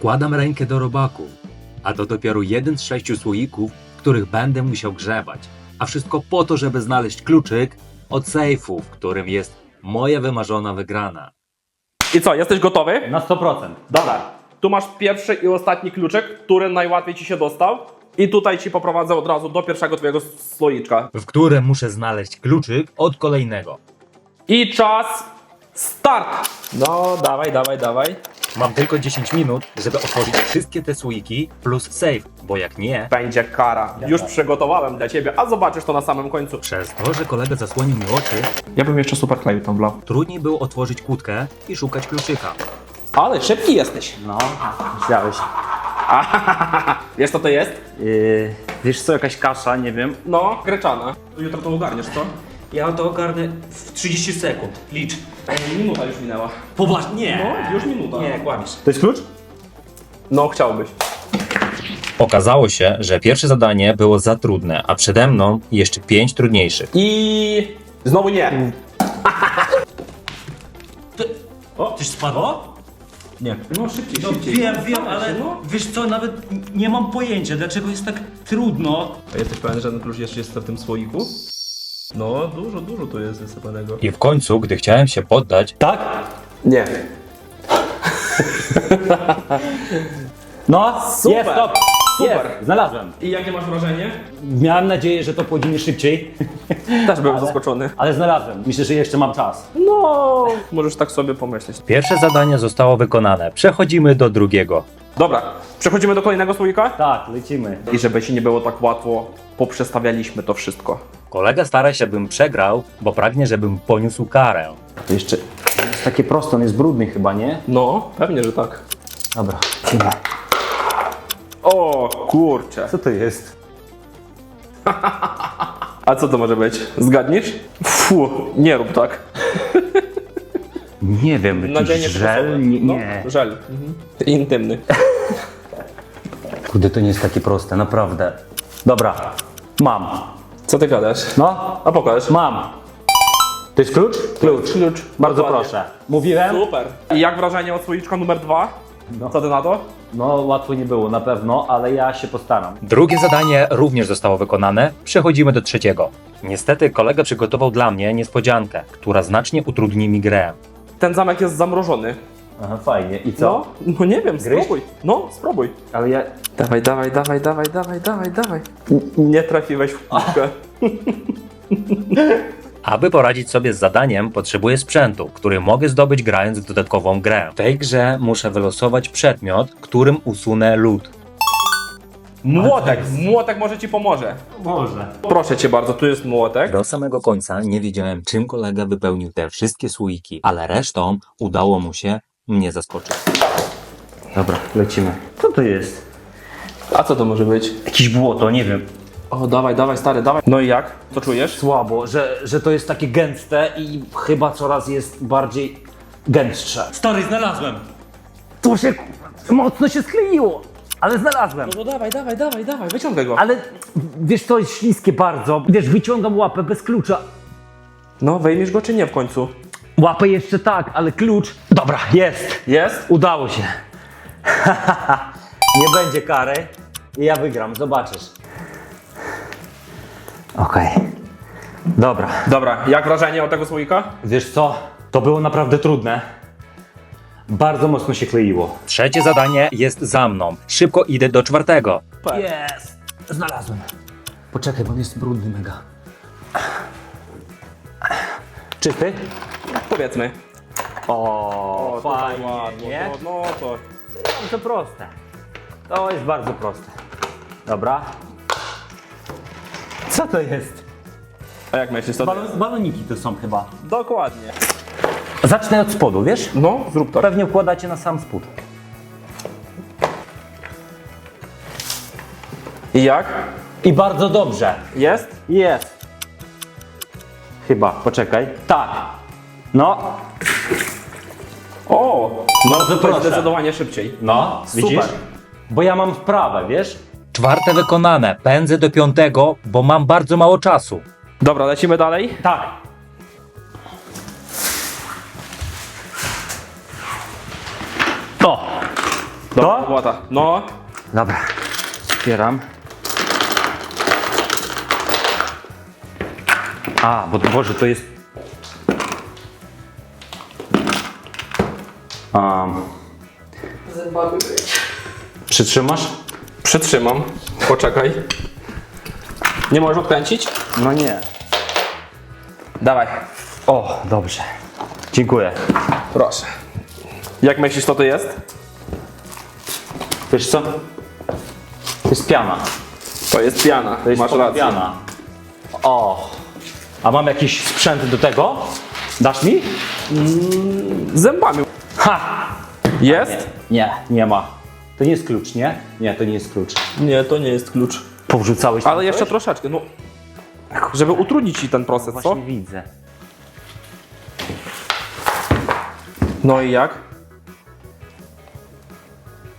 Wkładam rękę do robaku, a to dopiero jeden z sześciu słoików, których będę musiał grzebać. A wszystko po to, żeby znaleźć kluczyk od sejfu, w którym jest moja wymarzona wygrana. I co, jesteś gotowy? Na 100%. Dobra. Tu masz pierwszy i ostatni kluczyk, który najłatwiej ci się dostał. I tutaj ci poprowadzę od razu do pierwszego twojego słoiczka. w którym muszę znaleźć kluczyk od kolejnego. I czas start! No, dawaj, dawaj, dawaj. Mam tylko 10 minut, żeby otworzyć wszystkie te słoiki plus safe, bo jak nie, Będzie kara. Już przygotowałem dla ciebie, a zobaczysz to na samym końcu. przez to, że kolega zasłonił mi oczy, Ja bym jeszcze super kleju tam wlał. trudniej było otworzyć kłódkę i szukać kluczyka. Ale szybki jesteś. No, myślałeś. Wiesz co to jest? Yy, wiesz co, jakaś kasza, nie wiem. No, greczana. Jutro to ogarniesz, co? Ja to ogarnę w 30 sekund. Licz. Minuta już minęła. Poważnie? Nie. No, już minuta. Nie, kłamiesz. To jest klucz? No, chciałbyś. Okazało się, że pierwsze zadanie było za trudne, a przede mną jeszcze 5 trudniejszych. I... Znowu nie. O, coś spadło? Nie. No, szybciej, No, wiem, wiem, ale No. wiesz co, nawet nie mam pojęcia, dlaczego jest tak trudno. A jesteś pewien, że ten klucz jeszcze jest w tym słoiku? No, dużo, dużo tu jest wysypanego. I w końcu, gdy chciałem się poddać, Tak? Nie. No, Super. jest, stop. Super. Jest, znalazłem. I jakie masz wrażenie? Miałem nadzieję, że to pójdzie szybciej, Też byłem zaskoczony. ale znalazłem. Myślę, że jeszcze mam czas. No, możesz tak sobie pomyśleć. pierwsze zadanie zostało wykonane. Przechodzimy do drugiego. Dobra, przechodzimy do kolejnego słoika. Tak, lecimy. I żeby ci nie było tak łatwo, poprzestawialiśmy to wszystko. Kolega stara się, bym przegrał, bo pragnie, żebym poniósł karę. To jeszcze jest takie proste, on jest brudny chyba, nie? No, pewnie, że tak. Dobra, lecimy. O, kurczę. Co to jest? A co to może być? Zgadniesz? Fu, nie rób tak. Nie wiem, Nadzienie jakiś żel? Nie, No, nie. żel. Mhm. Intymny. Kurde, to nie jest takie proste, naprawdę. Dobra, mam. Co ty gadasz? No, A pokaż. mam. To jest klucz? Klucz. Klucz. Bardzo Dokładnie. proszę. Mówiłem? Super. I jak wrażenie od słoiczka numer dwa? No. Co ty na to? No, łatwo nie było na pewno, ale ja się postaram. Drugie zadanie również zostało wykonane. Przechodzimy do trzeciego. Niestety kolega przygotował dla mnie niespodziankę, która znacznie utrudni mi grę. Ten zamek jest zamrożony. Aha, fajnie. I co? No, no nie wiem, Gryź? spróbuj. No, spróbuj. Ale ja... Dawaj, dawaj, dawaj, dawaj, dawaj, dawaj, dawaj. Nie trafiłeś w kółkę. Aby poradzić sobie z zadaniem, potrzebuję sprzętu, który mogę zdobyć grając w dodatkową grę. W tej grze muszę wylosować przedmiot, którym usunę lód. Młotek. Młotek może ci pomoże. Może. Proszę cię bardzo, tu jest młotek. Do samego końca nie wiedziałem, czym kolega wypełnił te wszystkie słoiki, ale resztą udało mu się mnie zaskoczyć. Dobra, lecimy. Co to jest? A co to może być? Jakieś błoto, nie wiem. O, dawaj, dawaj, stary, dawaj. No i jak? Co czujesz? Słabo, że, że to jest takie gęste i chyba coraz jest bardziej gęstsze. Stary, znalazłem. To się mocno się skleiło, ale znalazłem. No dawaj, dawaj, dawaj, dawaj, wyciągaj go. Ale wiesz, to jest śliskie bardzo. Wiesz, wyciągam łapę bez klucza. No, wejmiesz go czy nie w końcu? Łapę jeszcze tak, ale klucz. Dobra, jest. Jest? Udało się. Nie będzie kary i ja wygram, zobaczysz. Okej. Dobra. Dobra, jak wrażenie od tego słoika? Wiesz co? To było naprawdę trudne. Bardzo mocno się kleiło. Trzecie zadanie jest za mną. Szybko idę do czwartego. Jest! Znalazłem. Poczekaj, bo on jest brudny mega. Czysty? Powiedzmy. O, tutaj fajnie, ładnie, nie? No, no to... To proste. To jest bardzo proste. Dobra. Co to jest? A jak myślisz, co to jest? Balon, baloniki to są chyba. Dokładnie. Zacznę od spodu, wiesz? No, zrób to. Pewnie wkładacie na sam spód. I jak? I bardzo dobrze. Jest? Jest. Chyba, poczekaj. Tak. No, O! Bardzo proszę. zdecydowanie szybciej. no, Super. widzisz? Bo ja mam wprawę, wiesz? Czwarte wykonane. Pędzę do piątego, bo mam bardzo mało czasu. Dobra, lecimy dalej. Tak. To. Dobra. No, Dobra, otwieram. A, bo Boże, to jest... Um, przytrzymasz? przytrzymam. Poczekaj. Nie możesz odkręcić? No nie. Dawaj. O, dobrze. Dziękuję. Proszę. Jak myślisz, co to jest? Wiesz co? To jest piana. To jest piana. To jest Masz rację. piana. O. A mam jakiś sprzęt do tego? Dasz mi? Zębami. Ha! Jest? Nie, nie ma. To nie jest klucz, nie? Nie, to nie jest klucz. Nie, to nie jest klucz. Powrzucałeś tam Ale jeszcze coś? troszeczkę, no. Żeby utrudnić ci ten proces, co? Właśnie widzę. No i jak?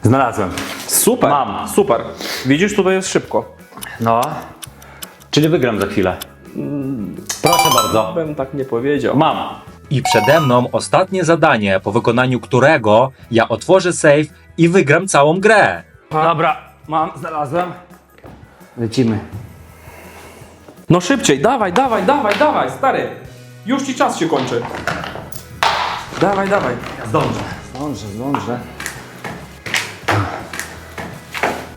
Znalazłem. Super. Mam. Super. Widzisz, tutaj jest szybko. No. Czyli wygram za chwilę. Proszę bardzo. Bym tak nie powiedział. Mam. I przede mną ostatnie zadanie, po wykonaniu którego ja otworzę safe i wygram całą grę. Dobra, mam, znalazłem. Lecimy. No szybciej, dawaj, dawaj, dawaj, dawaj, stary. Już ci czas się kończy. Dawaj, dawaj. Zdążę. Zdążę, zdążę.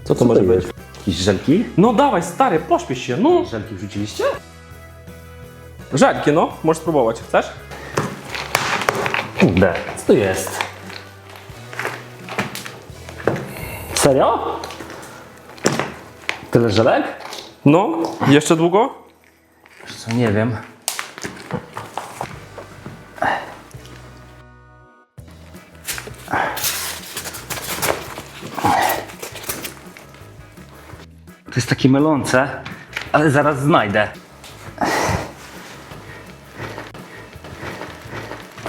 Co to może być? Jakieś żelki? No dawaj, stary, pośpiesz się, no. Żelki wrzuciliście? Żelki, no. Możesz spróbować. Chcesz? Kurde, co to jest? Serio? Tyle żelek? No. Jeszcze długo? Wiesz Co, nie wiem. To jest takie mylące, ale zaraz znajdę.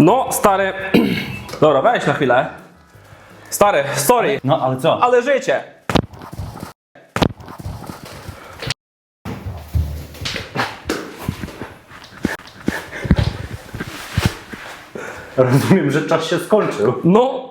No, stary. Dobra, weź na chwilę. Stary, sorry, No, ale co? ale życie. Rozumiem, że czas się skończył. No,